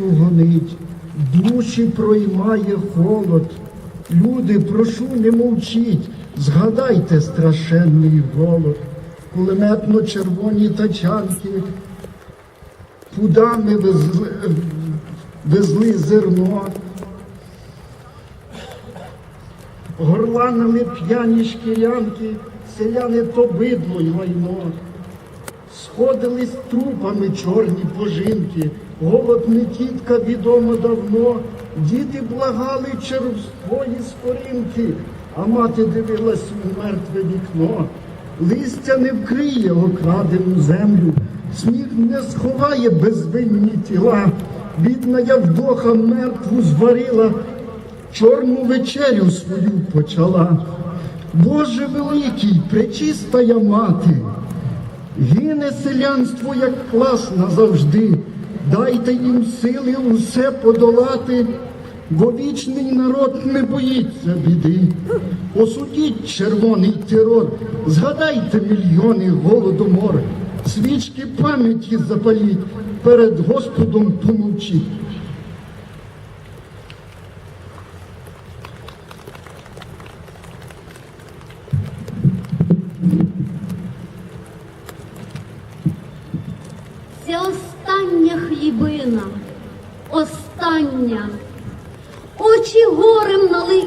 гонить, душі проймає холод. Люди, прошу, не мовчіть, згадайте страшенний голод, кулеметно червоні тачанки, пудами везли, везли зерно, горланами п'яні шкірянки, селяни то бидло й лайно. Сходились трупами чорні пожинки, голод не тітка відомо давно, діти благали червської скоринки, а мати дивилась у мертве вікно. Листя не вкриє окрадену землю, сніг не сховає безвинні тіла, бідна явдоха мертву зварила, чорну вечерю свою почала. Боже великий, пречистая мати. Гине селянство, як клас назавжди. Дайте їм сили усе подолати, бо вічний народ не боїться біди. Осудіть червоний терор, згадайте мільйони голодомор, свічки пам'яті запаліть, перед Господом помовчіть. Остання хлібина, остання. Очі горем налиті.